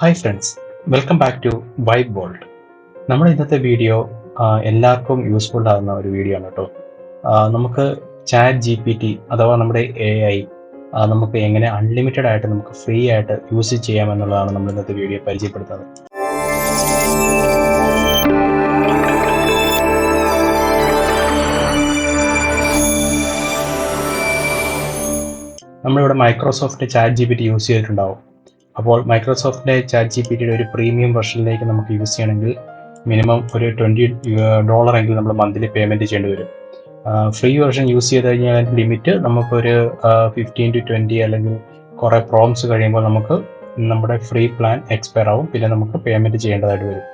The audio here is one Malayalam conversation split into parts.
Hi friends welcome back to vibe world നമ്മുടെ ഇന്നത്തെ വീഡിയോ എല്ലാവർക്കും യൂസ്ഫുൾ ആകുന്ന ഒരു വീഡിയോ ആണ് കേട്ടോ നമുക്ക് ചാറ്റ് ജി പി ടി അഥവാ നമ്മുടെ എ ഐ നമുക്ക് എങ്ങനെ അൺലിമിറ്റഡ് ആയിട്ട് നമുക്ക് ഫ്രീ ആയിട്ട് യൂസ് ചെയ്യാമെന്നുള്ളതാണ് നമ്മൾ ഇന്നത്തെ വീഡിയോ പരിചയപ്പെടുത്തുന്നത്. നമ്മളിവിടെ Microsoft chat G P T use ചെയ്തിട്ടുണ്ടാവും. അപ്പോൾ മൈക്രോസോഫ്റ്റിന്റെ ചാറ്റ് ജി പി ടിയുടെ ഒരു പ്രീമിയം വെർഷനിലേക്ക് നമുക്ക് യൂസ് ചെയ്യണമെങ്കിൽ മിനിമം ഒരു ട്വന്റി ഡോളർ എങ്കിലും നമ്മൾ മന്ത്ലി പേയ്മെന്റ് ചെയ്യേണ്ടി വരും. ഫ്രീ വെർഷൻ യൂസ് ചെയ്ത് കഴിഞ്ഞാൽ അതിന്റെ ലിമിറ്റ് നമുക്കൊരു ഫിഫ്റ്റീൻ ടു ട്വന്റി അല്ലെങ്കിൽ കുറേ പ്രോംസ് കഴിയുമ്പോൾ നമുക്ക് നമ്മുടെ ഫ്രീ പ്ലാൻ എക്സ്പയർ ആവും. പിന്നെ നമുക്ക് പേയ്മെന്റ് ചെയ്യേണ്ടതായിട്ട് വരും.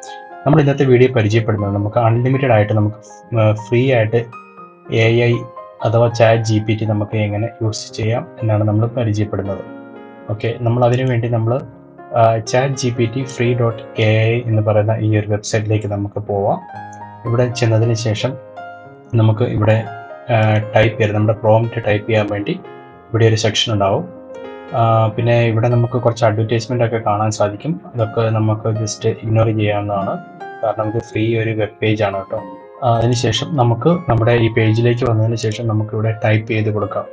നമ്മൾ ഇന്നത്തെ വീഡിയോ പരിചയപ്പെടുന്നത് നമുക്ക് അൺലിമിറ്റഡ് ആയിട്ട് നമുക്ക് ഫ്രീ ആയിട്ട് എ ഐ അഥവാ ചാറ്റ് ജി പി ടി നമുക്ക് എങ്ങനെ യൂസ് ചെയ്യാം എന്നാണ് നമ്മൾ പരിചയപ്പെടുന്നത്. ഓക്കെ നമ്മൾ അതിനു വേണ്ടി നമ്മൾ chat G P T free dot A I എന്ന് പറയുന്ന ഈ ഒരു വെബ്സൈറ്റിലേക്ക് നമുക്ക് പോവാം. ഇവിടെ ചെന്നതിന് ശേഷം നമുക്ക് ഇവിടെ ടൈപ്പ് ചെയ്യാൻ നമ്മുടെ പ്രോംപ്റ്റ് ടൈപ്പ് ചെയ്യാൻ വേണ്ടി ഇവിടെ ഒരു സെക്ഷൻ ഉണ്ടാവും. പിന്നെ ഇവിടെ നമുക്ക് കുറച്ച് അഡ്വർടൈസ്മെന്റ് ഒക്കെ കാണാൻ സാധിക്കും. അതൊക്കെ നമുക്ക് ജസ്റ്റ് ഇഗ്നോർ ചെയ്യാവുന്നതാണ്. കാരണം ഇത് ഫ്രീ ഒരു വെബ് പേജ് ആണ് കേട്ടോ. അതിനുശേഷം നമുക്ക് നമ്മുടെ ഈ പേജിലേക്ക് വന്നതിന് ശേഷം നമുക്ക് ഇവിടെ ടൈപ്പ് ചെയ്ത് കൊടുക്കാം.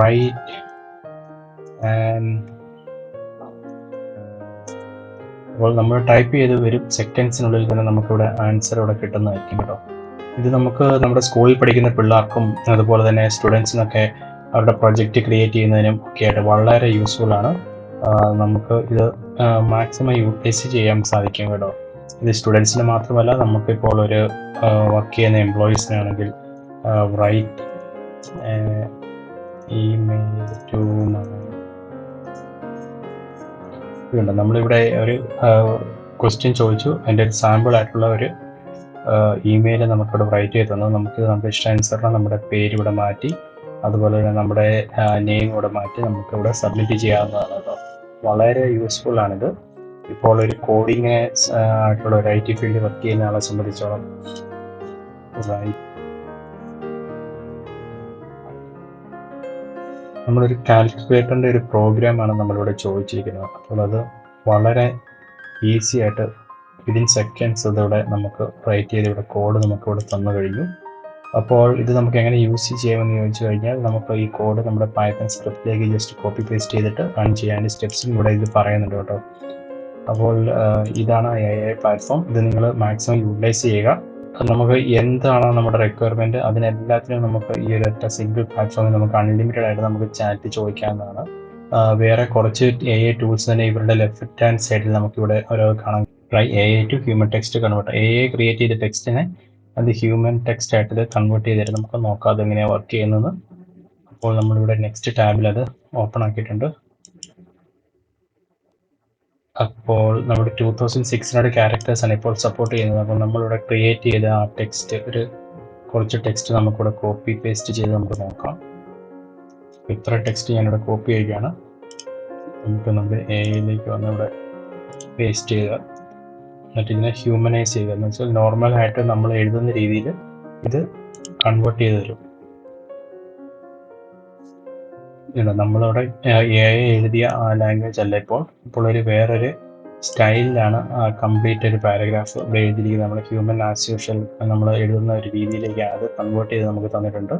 റൈറ്റ് അപ്പോൾ നമ്മൾ ടൈപ്പ് ചെയ്ത് വരും സെക്കൻഡ്സിനുള്ളിൽ തന്നെ നമുക്കിവിടെ ആൻസർ ഇവിടെ കിട്ടുന്നതായിരിക്കും കേട്ടോ. ഇത് നമുക്ക് നമ്മുടെ സ്കൂളിൽ പഠിക്കുന്ന പിള്ളേർക്കും അതുപോലെ തന്നെ സ്റ്റുഡൻസിനൊക്കെ അവരുടെ പ്രൊജക്റ്റ് ക്രിയേറ്റ് ചെയ്യുന്നതിനും ഒക്കെ ആയിട്ട് വളരെ യൂസ്ഫുൾ ആണ്. നമുക്ക് ഇത് മാക്സിമം യൂട്ടിലൈസ് ചെയ്യാൻ സാധിക്കും കേട്ടോ. ഇത് സ്റ്റുഡൻസിന് മാത്രമല്ല നമുക്കിപ്പോൾ ഒരു വർക്ക് ചെയ്യുന്ന എംപ്ലോയീസിനാണെങ്കിൽ റൈറ്റ് ഇമെയിൽ ടു ഇതുണ്ട് നമ്മളിവിടെ ഒരു ക്വസ്റ്റ്യൻ ചോദിച്ചു. അതിന്റെ ഒരു സാമ്പിൾ ആയിട്ടുള്ള ഒരു ഇമെയിൽ നമുക്കിവിടെ റൈറ്റ് ചെയ്ത് തന്നു. നമുക്ക് നമ്മുടെ ഇഷ്ടാനുസരണം നമ്മുടെ പേര് ഇവിടെ മാറ്റി അതുപോലെ തന്നെ നമ്മുടെ നെയിം ഇവിടെ മാറ്റി നമുക്ക് ഇവിടെ സബ്മിറ്റ് ചെയ്യാവുന്നതാണ് കേട്ടോ വളരെ യൂസ്ഫുൾ ആണിത്. ഇപ്പോൾ ഒരു കോഡിങ് ആയിട്ടുള്ള ഒരു ഐ ടി ഫീൽഡ് വർക്ക് ചെയ്യുന്ന ആളെ സംബന്ധിച്ചോളം റൈറ്റ് നമ്മളൊരു കാൽക്കുലേറ്ററിന്റെ ഒരു പ്രോഗ്രാമാണ് നമ്മളിവിടെ ചോദിച്ചിരിക്കുന്നത്. അപ്പോൾ അത് വളരെ ഈസി ആയിട്ട് വിതിൻ സെക്കൻഡ്സ് ഇതിവിടെ നമുക്ക് റൈറ്റ് ചെയ്ത് ഇവിടെ കോഡ് നമുക്ക് ഇവിടെ തന്നു കഴിഞ്ഞു. അപ്പോൾ ഇത് നമുക്ക് എങ്ങനെ യൂസ് ചെയ്യാമെന്ന് ചോദിച്ചു കഴിഞ്ഞാൽ നമുക്ക് ഈ കോഡ് നമ്മുടെ പൈത്തൺ സ്ക്രിപ്റ്റിലേക്ക് ജസ്റ്റ് കോപ്പി പേസ്റ്റ് ചെയ്തിട്ട് റൺ ചെയ്യാൻ സ്റ്റെപ്സും ഇവിടെ ഇത് പറയുന്നുണ്ട് കേട്ടോ. അപ്പോൾ ഇതാണ് എ ഐ പ്ലാറ്റ്ഫോം ഇത് നിങ്ങൾ മാക്സിമം യൂട്ടിലൈസ് ചെയ്യുക. നമുക്ക് എന്താണോ നമ്മുടെ റിക്വയർമെന്റ് അതിനെല്ലാത്തിനും നമുക്ക് ഈ ഒരു ഒറ്റ സിംഗിൾ പ്ലാറ്റ്ഫോമിൽ നമുക്ക് അൺലിമിറ്റഡ് ആയിട്ട് നമുക്ക് ചാറ്റ് ചോദിക്കാവുന്നതാണ്. വേറെ കുറച്ച് എ ഐ ടൂൾസ് തന്നെ ഇവരുടെ ലെഫ്റ്റ് ഹാൻഡ് സൈഡിൽ നമുക്ക് ഇവിടെ ഓരോ കാണാൻ A I to human text convert A I create ചെയ്ത ടെക്സ്റ്റിനെ അത് ഹ്യൂമൻ ടെക്സ്റ്റ് ആയിട്ട് കൺവേർട്ട് ചെയ്തിട്ട് നമുക്ക് നോക്കാം അത് എങ്ങനെയാണ് വർക്ക് ചെയ്യുന്നത്. അപ്പോൾ നമ്മളിവിടെ നെക്സ്റ്റ് ടാബിൽ അത് ഓപ്പൺ ആക്കിയിട്ടുണ്ട്. അപ്പോൾ നമ്മുടെ ടൂ തൗസൻഡ് സിക്സിനോട് ക്യാരക്ടേഴ്സാണ് ഇപ്പോൾ സപ്പോർട്ട് ചെയ്യുന്നത്. അപ്പോൾ നമ്മളിവിടെ ക്രിയേറ്റ് ചെയ്ത ആ ടെക്സ്റ്റ് ഒരു കുറച്ച് ടെക്സ്റ്റ് നമുക്കിവിടെ കോപ്പി പേസ്റ്റ് ചെയ്ത് നമുക്ക് നോക്കാം. ഇത്ര ടെക്സ്റ്റ് ഞാനിവിടെ കോപ്പി ചെയ്യുകയാണ്. നമുക്ക് നമ്മുടെ എയിലേക്ക് വന്ന് ഇവിടെ പേസ്റ്റ് ചെയ്യുക. എന്നിട്ട് ഇതിനെ ഹ്യൂമനൈസ് ചെയ്യുക. എന്ന് വെച്ചാൽ നോർമൽ ആയിട്ട് നമ്മൾ എഴുതുന്ന രീതിയിൽ ഇത് കൺവേർട്ട് ചെയ്ത് തരും. നമ്മളിവിടെ എ ഐ എഴുതിയ ആ ലാംഗ്വേജ് അല്ല ഇപ്പോൾ. ഇപ്പോൾ ഒരു വേറൊരു സ്റ്റൈലിലാണ് കംപ്ലീറ്റ് ഒരു പാരഗ്രാഫ് എഴുതിയിരിക്കുന്നത്. നമ്മൾ ഹ്യൂമൻ ആസ് യൂഷ്വൽ നമ്മൾ എഴുതുന്ന ഒരു രീതിയിലേക്ക് അത് കൺവേർട്ട് ചെയ്ത് നമുക്ക് തന്നിട്ടുണ്ട്.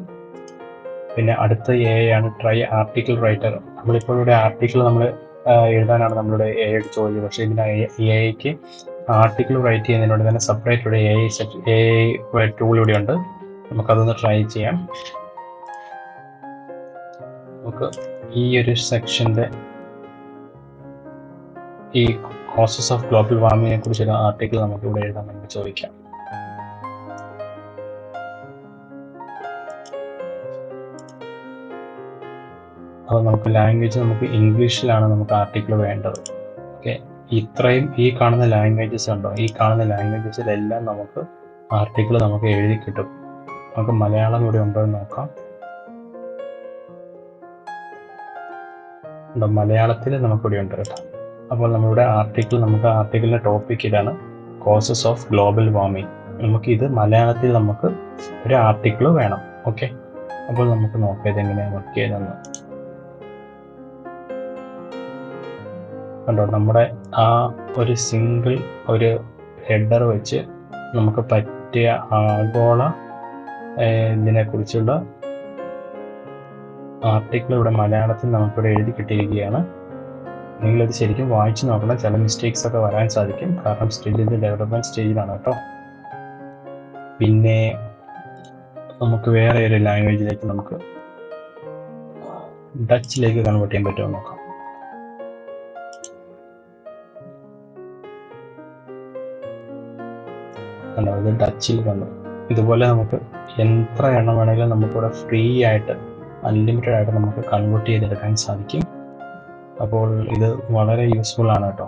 പിന്നെ അടുത്ത എ ആണ് ട്രൈ ആർട്ടിക്കിൾ റൈറ്റർ നമ്മളിപ്പോൾ ഇവിടെ ആർട്ടിക്കിൾ നമ്മൾ എഴുതാനാണ് നമ്മളുടെ എ ഐ ചോദിച്ചത് പക്ഷേ ഇതിന് എ ഐക്ക് ആർട്ടിക്കിൾ റൈറ്റ് ചെയ്യുന്നതിനോട് തന്നെ സെപ്പറേറ്റ് ഒരു A I set A I tool ഇവിടെ ഉണ്ട്. നമുക്കതൊന്ന് ട്രൈ ചെയ്യാം. നമുക്ക് ഈ ഒരു സെക്ഷന്റെ ഈ കോസസ് ഓഫ് ഗ്ലോബൽ വാർമിങ്ങിനെ കുറിച്ചുള്ള ആർട്ടിക്കിൾ നമുക്ക് ഇവിടെ എഴുതാൻ നമുക്ക് ചോദിക്കാം. അപ്പോൾ നമുക്ക് ലാംഗ്വേജ് നമുക്ക് ഇംഗ്ലീഷിലാണ് നമുക്ക് ആർട്ടിക്കിൾ വേണ്ടത്. ഓക്കെ ഇത്രയും ഈ കാണുന്ന ലാംഗ്വേജസ് ഉണ്ടോ? ഈ കാണുന്ന ലാംഗ്വേജസിലെല്ലാം നമുക്ക് ആർട്ടിക്കിൾ നമുക്ക് എഴുതി കിട്ടും. നമുക്ക് മലയാളം ഇവിടെ ഉണ്ടോ എന്ന് നോക്കാം. മലയാളത്തിൽ നമുക്കിവിടെ ഉണ്ട് കേട്ടോ. അപ്പോൾ നമ്മുടെ ആർട്ടിക്കിൾ നമുക്ക് ആർട്ടിക്കിളിന്റെ ടോപ്പിക് ഇതാണ് കോസസ് ഓഫ് ഗ്ലോബൽ വാർമിംഗ് നമുക്കിത് മലയാളത്തിൽ നമുക്ക് ഒരു ആർട്ടിക്കിൾ വേണം. ഓക്കെ അപ്പോൾ നമുക്ക് നോക്കാം ഇതെങ്ങനെയാണ് വർക്ക് ചെയ്തതെന്ന് കണ്ടോ? നമ്മുടെ ആ ഒരു സിംഗിൾ ഒരു ഹെഡർ വെച്ച് നമുക്ക് പറ്റിയ ആഗോള ഇതിനെക്കുറിച്ചുള്ള ആർട്ടിക്കിൾ ഇവിടെ മലയാളത്തിൽ നമുക്കിവിടെ എഴുതി കിട്ടിയിരിക്കുകയാണ്. നിങ്ങളിത് ശരിക്കും വായിച്ചു നോക്കണം. ചില മിസ്റ്റേക്സ് ഒക്കെ വരാൻ സാധിക്കും. കാരണം സ്റ്റിൽ ഇത് ഡെവലപ്മെന്റ് സ്റ്റേജിലാണ് കേട്ടോ. പിന്നെ നമുക്ക് വേറെ ഒരു ലാംഗ്വേജിലേക്ക് നമുക്ക് ഡച്ചിലേക്ക് കൺവേർട്ട് ചെയ്യാൻ പറ്റുമോ നോക്കാം. കണ്ടോ? ഇത് ഡച്ചിൽ വന്നു. ഇതുപോലെ നമുക്ക് എത്ര എണ്ണം വേണമെങ്കിലും നമുക്കിവിടെ ഫ്രീ ആയിട്ട് അൺലിമിറ്റഡ് ആയിട്ട് നമുക്ക് കൺവേർട്ട് ചെയ്തെടുക്കാൻ സാധിക്കും. അപ്പോൾ ഇത് വളരെ യൂസ്ഫുൾ ആണ് കേട്ടോ.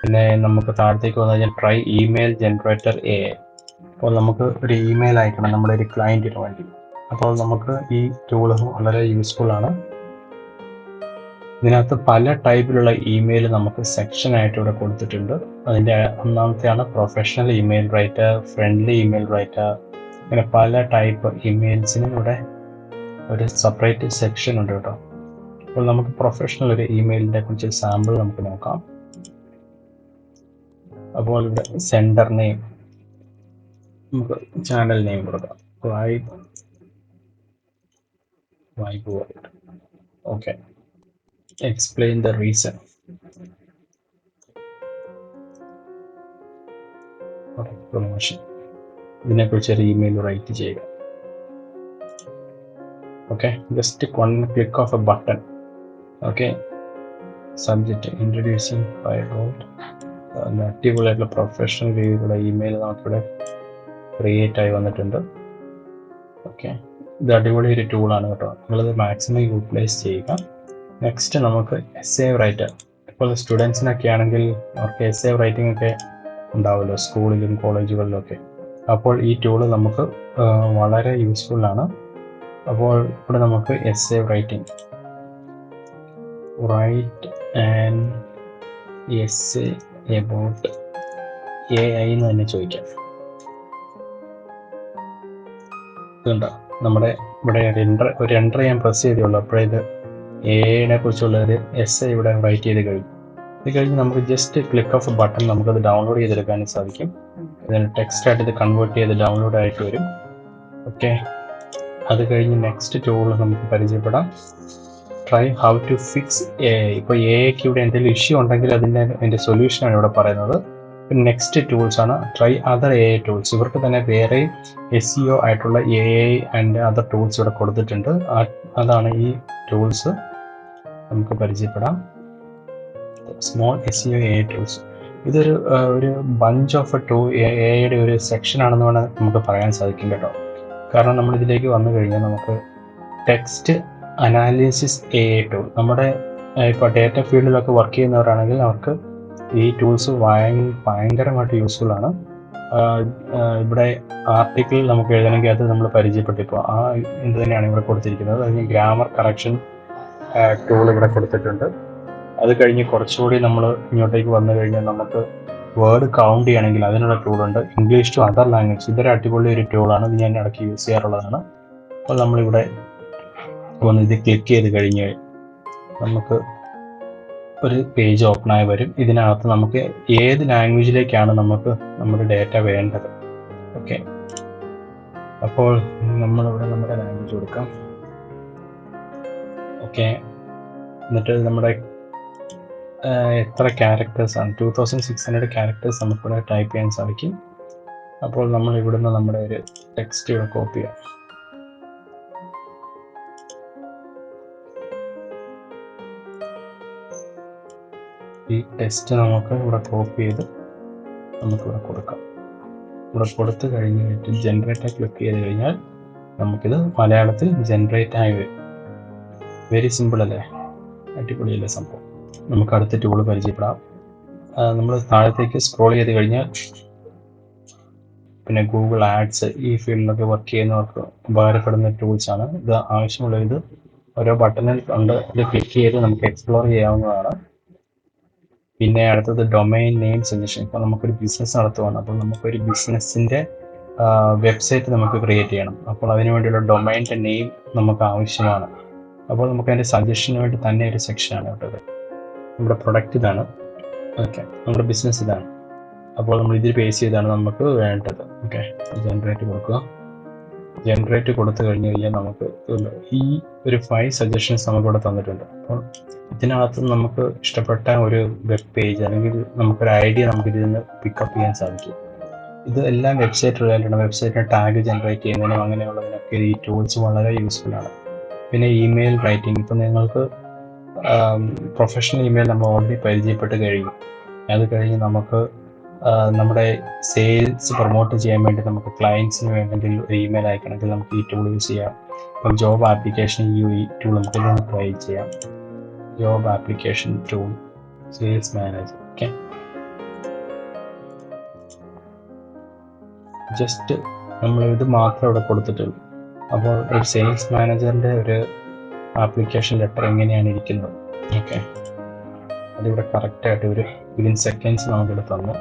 പിന്നെ നമുക്ക് താഴത്തേക്ക് വന്നു കഴിഞ്ഞാൽ ട്രൈ ഇമെയിൽ ജനറേറ്റർ എ അപ്പോൾ നമുക്ക് ഒരു ഇമെയിൽ അയക്കണം നമ്മുടെ ഒരു ക്ലയന്റിന് വേണ്ടി. അപ്പോൾ നമുക്ക് ഈ ടൂൾ വളരെ യൂസ്ഫുൾ ആണ്. ഇതിനകത്ത് പല ടൈപ്പിലുള്ള ഇമെയിൽ നമുക്ക് സെക്ഷൻ ആയിട്ട് ഇവിടെ കൊടുത്തിട്ടുണ്ട്. അതിന്റെ ഒന്നാമത്തെയാണ് professional email writer friendly email writer അങ്ങനെ പല ടൈപ്പ് ഇമെയിൽസിനും ഇവിടെ ഒരു സെപ്പറേറ്റ് സെക്ഷൻ ഉണ്ട് കേട്ടോ. അപ്പോൾ നമുക്ക് പ്രൊഫഷണൽ ഒരു ഇമെയിലിനെ കുറിച്ച് സാമ്പിൾ നമുക്ക് നോക്കാം. അപ്പോൾ ഇവിടെ സെൻഡർ നെയിം നമുക്ക് ചാനൽ നെയിം കൊടുക്കാം. Vibe vibe okay explain the reason promotion ഇതിനെക്കുറിച്ച് ഒരു ഇമെയിൽ റൈറ്റ് ചെയ്യുക. Okay just one click of a button okay subject introducing by road അടിപൊളിയായിട്ടുള്ള പ്രൊഫഷണൽ രീതിയിലുള്ള ഇമെയിൽ നമുക്കിവിടെ ക്രിയേറ്റ് ആയി വന്നിട്ടുണ്ട് ഓക്കെ ഇത് അടിപൊളി ഒരു ടൂളാണ് കേട്ടോ. നിങ്ങളത് മാക്സിമം യൂട്ടിലൈസ് ചെയ്യുക. നെക്സ്റ്റ് നമുക്ക് എസ് എ റൈറ്റർ ഇപ്പോൾ സ്റ്റുഡൻസിനൊക്കെ ആണെങ്കിൽ അവർക്ക് എസ് എ റൈറ്റിംഗ് ഒക്കെ ഉണ്ടാവുമല്ലോ സ്കൂളിലും കോളേജുകളിലും ഒക്കെ. അപ്പോൾ ഈ ടൂൾ നമുക്ക് ആ, വളരെ യൂസ്ഫുൾ ആണ്. അപ്പോൾ ഇവിടെ നമുക്ക് essay writing write and essay about A I എന്ന് തന്നെ ചോദിക്കാം. ഇതുണ്ടോ? നമ്മുടെ ഇവിടെ എന്റർ ഒരു എന്റർ ഞാൻ പ്രസ് ചെയ്തേയുള്ളൂ അപ്പോഴേ ഇത് എനെ കുറിച്ചുള്ള ഒരു എസ് ഐ ഇവിടെ റൈറ്റ് ചെയ്ത് കഴിഞ്ഞു. ഇത് കഴിഞ്ഞ് നമുക്ക് ജസ്റ്റ് ക്ലിക്ക് ഓഫ് ബട്ടൺ നമുക്കത് ഡൗൺലോഡ് ചെയ്തെടുക്കാനും സാധിക്കും. ഇതിന് ടെക്സ്റ്റ് ആയിട്ട് ഇത് കൺവേർട്ട് ചെയ്ത് ഡൗൺലോഡ് ആയിട്ട് വരും. ഓക്കെ അത് കഴിഞ്ഞ് നെക്സ്റ്റ് ടൂൾ നമുക്ക് പരിചയപ്പെടാം. Try how to fix a ഇപ്പോൾ എക്ക് ഇവിടെ എന്തെങ്കിലും ഇഷ്യൂ ഉണ്ടെങ്കിൽ അതിന്റെ അതിന്റെ സൊല്യൂഷനാണ് ഇവിടെ പറയുന്നത്. നെക്സ്റ്റ് ടൂൾസ് ആണ്. Try other A I tools ഇവർക്ക് തന്നെ വേറെ എസ് സി ഒ ആയിട്ടുള്ള A I and other tools ഇവിടെ കൊടുത്തിട്ടുണ്ട്. അതാണ് ഈ ടൂൾസ് നമുക്ക് പരിചയപ്പെടാം. Small S C O A tools ഇതൊരു ഒരു ബഞ്ച് ഓഫ് ടൂ എ ഐയുടെ ഒരു സെക്ഷൻ ആണെന്ന് വേണം നമുക്ക് പറയാൻ സാധിക്കും കേട്ടോ. കാരണം നമ്മളിതിലേക്ക് വന്നു കഴിഞ്ഞാൽ നമുക്ക് text analysis A I tool നമ്മുടെ ഇപ്പോൾ ഡേറ്റ ഫീൽഡിലൊക്കെ വർക്ക് ചെയ്യുന്നവരാണെങ്കിൽ അവർക്ക് ഈ ടൂൾസ് ഭയങ്കരമായിട്ട് യൂസ്ഫുൾ ആണ്. ഇവിടെ ആർട്ടിക്കിൾ നമുക്ക് എഴുതണമെങ്കിൽ അത് നമ്മൾ പരിചയപ്പെട്ടിപ്പോൾ ആ ഇത് തന്നെയാണ് ഇവിടെ കൊടുത്തിരിക്കുന്നത്. അതിന് ഗ്രാമർ കറക്ഷൻ ടൂൾ ഇവിടെ കൊടുത്തിട്ടുണ്ട്. അത് കഴിഞ്ഞ് കുറച്ചുകൂടി നമ്മൾ ഇങ്ങോട്ടേക്ക് വന്നു കഴിഞ്ഞാൽ നമുക്ക് വേർഡ് കൗണ്ട് ചെയ്യണമെങ്കിൽ അതിനുള്ള ഉണ്ട്. ഇംഗ്ലീഷ് ടു അതർ ലാംഗ്വേജ് ഇതൊരു അടിപൊളി ഒരു ടൂളാണ് ഇത് ഞാൻ ഇടയ്ക്ക് യൂസ് ചെയ്യാറുള്ളതാണ്. അപ്പോൾ നമ്മളിവിടെ ഒന്ന് ഇത് ക്ലിക്ക് ചെയ്ത് കഴിഞ്ഞ് നമുക്ക് ഒരു പേജ് ഓപ്പൺ ആയി വരും. ഇതിനകത്ത് നമുക്ക് ഏത് ലാംഗ്വേജിലേക്കാണ് നമുക്ക് നമ്മുടെ ഡേറ്റ വേണ്ടത്. ഓക്കെ അപ്പോൾ നമ്മളിവിടെ നമ്മുടെ ലാംഗ്വേജ് കൊടുക്കാം. ഓക്കെ എന്നിട്ട് നമ്മുടെ എത്ര ക്യാരക്ടേഴ്സ് ആണ്? Two thousand six hundred characters നമുക്കിവിടെ ടൈപ്പ് ചെയ്യാൻ സാധിക്കും. അപ്പോൾ നമ്മൾ ഇവിടുന്ന് നമ്മുടെ ഒരു ടെക്സ്റ്റ് ഇവിടെ കോപ്പി ചെയ്യാം. ഈ ടെക്സ്റ്റ് നമുക്ക് ഇവിടെ കോപ്പി ചെയ്ത് നമുക്കിവിടെ കൊടുക്കാം. ഇവിടെ കൊടുത്തു കഴിഞ്ഞ് കഴിഞ്ഞിട്ട് ജനറേറ്റ് ക്ലിക്ക് ചെയ്ത് കഴിഞ്ഞാൽ നമുക്കിത് മലയാളത്തിൽ ജനറേറ്റ് ആയി വരും. വെരി സിമ്പിൾ അല്ലേ? അടിപൊളിയല്ലേ സംഭവം? നമുക്ക് അടുത്ത ടൂൾ പരിചയപ്പെടാം. നമ്മൾ താഴത്തേക്ക് സ്ക്രോൾ ചെയ്ത് കഴിഞ്ഞാൽ പിന്നെ ഗൂഗിൾ ആഡ്സ് ഈ ഫീൽഡിലൊക്കെ വർക്ക് ചെയ്യുന്നവർക്ക് ഉപകാരപ്പെടുന്ന ടൂൾസ് ആണ്. ഇത് ആവശ്യമുള്ള ഇത് ഓരോ ബട്ടണിൽ കണ്ട് ഇത് ക്ലിക്ക് ചെയ്ത് നമുക്ക് എക്സ്പ്ലോർ ചെയ്യാവുന്നതാണ്. പിന്നെ അടുത്തത് ഡൊമൈൻ നെയിം സജഷൻ ഇപ്പോൾ നമുക്കൊരു ബിസിനസ് നടത്തുവാണ്. അപ്പോൾ നമുക്കൊരു ബിസിനസ്സിന്റെ വെബ്സൈറ്റ് നമുക്ക് ക്രിയേറ്റ് ചെയ്യണം. അപ്പോൾ അതിനു വേണ്ടിയുള്ള ഡൊമൈന്റെ നെയിം നമുക്ക് ആവശ്യമാണ്. അപ്പോൾ നമുക്ക് അതിന്റെ സജഷന് വേണ്ടി തന്നെ ഒരു സെക്ഷനാണ് കേട്ടത് നമ്മുടെ പ്രൊഡക്റ്റ് ഇതാണ്. ഓക്കെ നമ്മുടെ ബിസിനസ് ഇതാണ്. അപ്പോൾ നമ്മൾ ഇതിൽ ബേസ് ചെയ്താണ് നമുക്ക് വേണ്ടത്. ഓക്കെ ജനറേറ്റ് കൊടുക്കുക. ജനറേറ്റ് കൊടുത്തു കഴിഞ്ഞ് കഴിഞ്ഞാൽ നമുക്ക്. ഈ ഒരു ഫൈവ് സജഷൻസ് നമുക്കിവിടെ തന്നിട്ടുണ്ട്. അപ്പോൾ ഇതിനകത്ത് നമുക്ക് ഇഷ്ടപ്പെട്ട ഒരു വെബ് പേജ് അല്ലെങ്കിൽ നമുക്കൊരു ഐഡിയ നമുക്ക് ഇതിൽ നിന്ന് പിക്കപ്പ് ചെയ്യാൻ സാധിക്കും. ഇത് എല്ലാം വെബ്സൈറ്റ് റിലേറ്റഡ് വെബ്സൈറ്റിന് ടാഗ് ജനറേറ്റ് ചെയ്യുന്നതിനും അങ്ങനെയുള്ളതിനൊക്കെ ഈ ടൂൾസ് വളരെ യൂസ്ഫുൾ ആണ്. പിന്നെ ഇമെയിൽ റൈറ്റിംഗ് ഇപ്പം നിങ്ങൾക്ക് പ്രൊഫഷണൽ ഇമെയിൽ നമ്മൾ ഓൾറെഡി പരിചയപ്പെട്ട് കഴിയും അത് കഴിഞ്ഞ് നമുക്ക് നമ്മുടെ സെയിൽസ് പ്രൊമോട്ട് ചെയ്യാൻ വേണ്ടി നമുക്ക് ക്ലയൻസിന് വേണമെങ്കിൽ ഒരു ഇമെയിൽ അയക്കണമെങ്കിൽ നമുക്ക് ഈ ടൂൾ യൂസ് ചെയ്യാം. ഇപ്പം ജോബ് ആപ്ലിക്കേഷൻ ഈ ടൂൾ നമുക്ക് ട്രൈ ചെയ്യാം. Job application tool sales manager okay just നമ്മൾ ഇത് മാത്രം ഇവിടെ കൊടുത്തിട്ടുള്ളൂ. അപ്പോൾ ഒരു സെയിൽസ് മാനേജറിന്റെ ഒരു ആപ്ലിക്കേഷൻ ലെറ്റർ എങ്ങനെയാണ് ഇരിക്കുന്നത്? ഓക്കെ അതിവിടെ കറക്റ്റായിട്ട് ഒരു വിതിൻ സെക്കൻഡ്സ് നമുക്കിവിടെ തന്നു.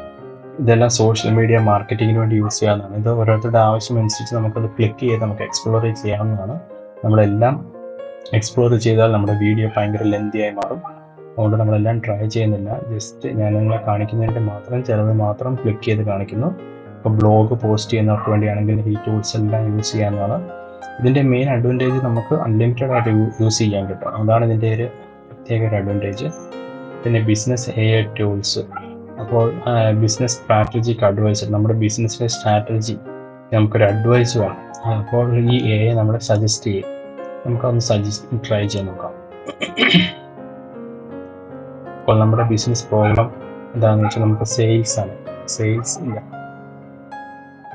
ഇതെല്ലാം സോഷ്യൽ മീഡിയ മാർക്കറ്റിങ്ങിന് വേണ്ടി യൂസ് ചെയ്യാവുന്നതാണ്. ഇത് ഓരോരുത്തരുടെ ആവശ്യം അനുസരിച്ച് നമുക്കത് ക്ലിക്ക് ചെയ്ത് നമുക്ക് എക്സ്പ്ലോർ ചെയ്യാവുന്നതാണ്. നമ്മളെല്ലാം എക്സ്പ്ലോർ ചെയ്താൽ നമ്മുടെ വീഡിയോ ഭയങ്കര ആയി മാറും. അതുകൊണ്ട് നമ്മളെല്ലാം ട്രൈ ചെയ്യുന്നില്ല. ജസ്റ്റ് ഞാൻ നിങ്ങളെ കാണിക്കുന്നതിന്റെ മാത്രം ചിലത് മാത്രം ക്ലിക്ക് ചെയ്ത് കാണിക്കുന്നു. ഇപ്പോൾ ബ്ലോഗ് പോസ്റ്റ് ചെയ്യുന്നവർക്ക് വേണ്ടിയാണെങ്കിൽ ഈ ടൂൾസ് എല്ലാം യൂസ് ചെയ്യാവുന്നതാണ്. ഇതിന്റെ മെയിൻ അഡ്വാന്റേജ് നമുക്ക് അൺലിമിറ്റഡ് ആയിട്ട് യൂസ് ചെയ്യാൻ കിട്ടും. അതാണ് ഇതിന്റെ ഒരു പ്രത്യേക ഒരു അഡ്വാന്റേജ് പിന്നെ ബിസിനസ് എ ടൂൾസ് അപ്പോൾ ബിസിനസ് സ്ട്രാറ്റജിക് അഡ്വൈസർ നമ്മുടെ ബിസിനസ്സിലെ സ്ട്രാറ്റജി നമുക്കൊരു അഡ്വൈസ് വേണം. അപ്പോൾ ഈ എ നമ്മളെ സജസ്റ്റ് ചെയ്യും. നമുക്കൊന്ന് സജസ്റ്റ് ട്രൈ ചെയ്ത് നോക്കാം. അപ്പോൾ നമ്മുടെ ബിസിനസ് പ്രോബ്ലം എന്താണെന്ന് വെച്ചാൽ നമുക്ക് സെയിൽസ് ആണ്. സെയിൽസ് ഇല്ല.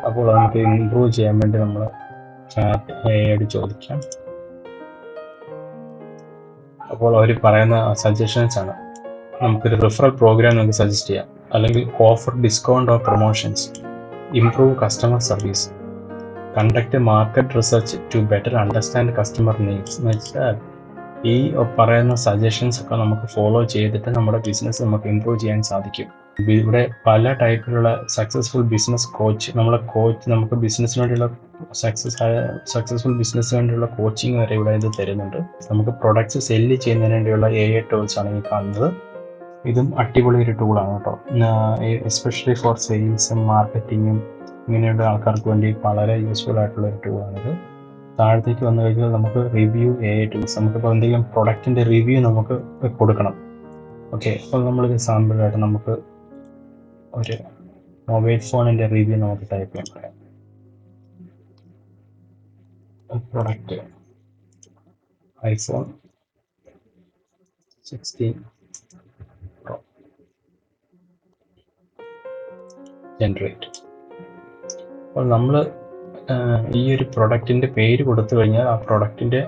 അപ്പോൾ നമുക്ക് ഇമ്പ്രൂവ് ചെയ്യാൻ വേണ്ടി നമ്മൾ ചാറ്റ് എയോട് ചോദിക്കാം. അപ്പോൾ അവർ പറയുന്ന സജഷൻസ് ആണ്. നമുക്കൊരു റിഫറൽ പ്രോഗ്രാം നമുക്ക് സജസ്റ്റ് ചെയ്യാം. അല്ലെങ്കിൽ offer discount or promotions improve customer service conduct market research to better understand customer needs എന്ന് വെച്ചാൽ ഈ പറയുന്ന സജഷൻസ് ഒക്കെ നമുക്ക് ഫോളോ ചെയ്തിട്ട് നമ്മുടെ ബിസിനസ് നമുക്ക് ഇമ്പ്രൂവ് ചെയ്യാൻ സാധിക്കും. ഇവിടെ പല ടൈപ്പിലുള്ള സക്സസ്ഫുൾ ബിസിനസ് കോച്ച് നമ്മളെ കോച്ച് നമുക്ക് ബിസിനസ്സിന് വേണ്ടിയുള്ള സക്സസ് സക്സസ്ഫുൾ ബിസിനസ് വേണ്ടിയുള്ള കോച്ചിങ് വരെ ഇവിടെ ഇത് തരുന്നുണ്ട്. നമുക്ക് പ്രൊഡക്ട്സ് സെല്ല് ചെയ്യുന്നതിന് വേണ്ടിയുള്ള എ ഐ ടൂൾസ് ആണ് ഈ കാണുന്നത്. ഇതും അടിപൊളി ഒരു ടൂളാണ് കേട്ടോ. എസ്പെഷ്യലി ഫോർ സെയിൽസും മാർക്കറ്റിങ്ങും ഇങ്ങനെയുള്ള ആൾക്കാർക്ക് വേണ്ടി വളരെ യൂസ്ഫുൾ ആയിട്ടുള്ള ഒരു ടൂളാണിത് താഴത്തേക്ക് വന്നു കഴിഞ്ഞാൽ നമുക്ക് റിവ്യൂ എ ഐ ടൂൾസ് നമുക്കിപ്പോൾ എന്തെങ്കിലും പ്രൊഡക്റ്റിന്റെ റിവ്യൂ നമുക്ക് കൊടുക്കണം. ഓക്കെ അപ്പോൾ നമ്മളൊരു സാമ്പിളായിട്ട് നമുക്ക് ഒരു മൊബൈൽ ഫോണിന്റെ റിവ്യൂ നമുക്ക് ടൈപ്പ് ചെയ്യാൻ പറയാം. Product iPhone sixteen pro generate അപ്പോൾ നമ്മൾ ഈ ഒരു പ്രൊഡക്റ്റിന്റെ പേര് കൊടുത്തു കഴിഞ്ഞാൽ ആ പ്രൊഡക്റ്റിന്റെ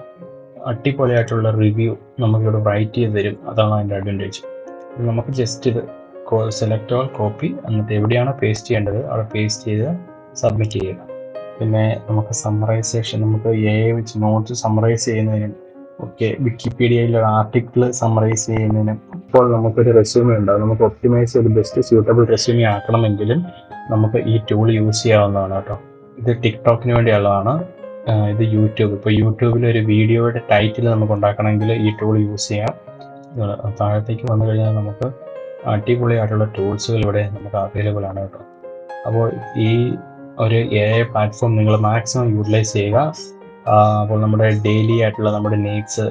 അടിപൊളിയായിട്ടുള്ള റിവ്യൂ നമുക്കിവിടെ റൈറ്റ് ചെയ്ത് തരും. അതാണ് അതിന്റെ അഡ്വാന്റേജ് നമുക്ക് ജസ്റ്റ് ഇത് സെലക്ട് ഓൾ കോപ്പി എന്നിട്ട് എവിടെയാണോ പേസ്റ്റ് ചെയ്യേണ്ടത് അവിടെ പേസ്റ്റ് ചെയ്ത് സബ്മിറ്റ് ചെയ്യുക. പിന്നെ നമുക്ക് സമ്മറൈസേഷൻ നമുക്ക് എ വെച്ച് നോട്ട്സ് സമ്മറൈസ് ചെയ്യുന്നതിനും ഓക്കെ വിക്കിപീഡിയയിലെ ആർട്ടിക്കിൾ സമ്മറൈസ് ചെയ്യുന്നതിനും ഇപ്പോൾ നമുക്കൊരു റെസ്യൂമേ ഉണ്ടാവും നമുക്ക് ഒപ്റ്റിമൈസ് ചെയ്ത് ബെസ്റ്റ് സ്യൂട്ടബിൾ റെസ്യൂമേ ആക്കണമെങ്കിലും നമുക്ക് ഈ ടൂൾ യൂസ് ചെയ്യാവുന്നതാണ് കേട്ടോ. ഇത് ടിക്ടോക്കിന് വേണ്ടിയുള്ളതാണ്. ഇത് യൂട്യൂബ് ഇപ്പോൾ യൂട്യൂബിൽ ഒരു വീഡിയോയുടെ ടൈറ്റിൽ നമുക്ക് ഉണ്ടാക്കണമെങ്കിൽ ഈ ടൂൾ യൂസ് ചെയ്യാം. താഴത്തേക്ക് വന്നു കഴിഞ്ഞാൽ നമുക്ക് അടിപൊളിയായിട്ടുള്ള ടൂൾസുകൾ ഇവിടെ നമുക്ക് അവൈലബിൾ ആണ് കേട്ടോ. അപ്പോൾ ഈ ഒരു എ ഐ പ്ലാറ്റ്ഫോം നിങ്ങൾ മാക്സിമം യൂട്ടിലൈസ് ചെയ്യുക. അപ്പോൾ നമ്മുടെ ഡെയിലി ആയിട്ടുള്ള നമ്മുടെ നീഡ്സ്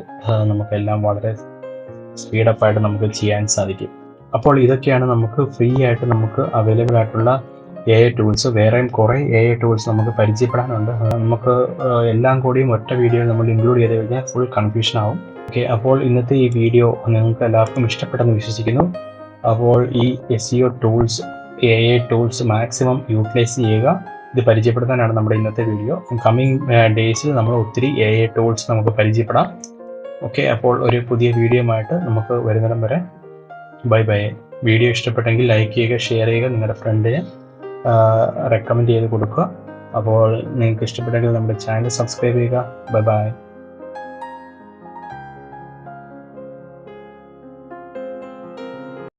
നമുക്കെല്ലാം വളരെ സ്പീഡപ്പ് ആയിട്ട് നമുക്ക് ചെയ്യാൻ സാധിക്കും. അപ്പോൾ ഇതൊക്കെയാണ് നമുക്ക് ഫ്രീ ആയിട്ട് നമുക്ക് അവൈലബിൾ ആയിട്ടുള്ള എ ഐ ടൂൾസ് വേറെയും കുറേ എ ഐ ടൂൾസ് നമുക്ക് പരിചയപ്പെടാനുണ്ട്. നമുക്ക് എല്ലാം കൂടിയും ഒറ്റ വീഡിയോയിൽ നമ്മൾ ഇൻക്ലൂഡ് ചെയ്ത് കഴിഞ്ഞാൽ ഫുൾ കൺഫ്യൂഷൻ ആവും. ഓക്കെ അപ്പോൾ ഇന്നത്തെ ഈ വീഡിയോ നിങ്ങൾക്ക് എല്ലാവർക്കും ഇഷ്ടപ്പെട്ടെന്ന് വിശ്വസിക്കുന്നു. അപ്പോൾ ഈ S C O tools A I tools maximum utilise ചെയ്യുക. ഇത് പരിചയപ്പെടുത്താനാണ് നമ്മുടെ ഇന്നത്തെ വീഡിയോ കമ്മിങ് ഡേയ്സിൽ നമ്മൾ ഒത്തിരി എ ഐ ടൂൾസ് നമുക്ക് പരിചയപ്പെടാം. ഓക്കെ അപ്പോൾ ഒരു പുതിയ വീഡിയോ ആയിട്ട് നമുക്ക് വരുന്നിടം വരെ. ബൈ ബൈ വീഡിയോ ഇഷ്ടപ്പെട്ടെങ്കിൽ ലൈക്ക് ചെയ്യുക ഷെയർ ചെയ്യുക നിങ്ങളുടെ ഫ്രണ്ടിന് റെക്കമെൻഡ് ചെയ്ത് കൊടുക്കുക. അപ്പോൾ നിങ്ങൾക്ക് ഇഷ്ടപ്പെട്ടെങ്കിൽ നമ്മുടെ ചാനൽ സബ്സ്ക്രൈബ് ചെയ്യുക. Bye bye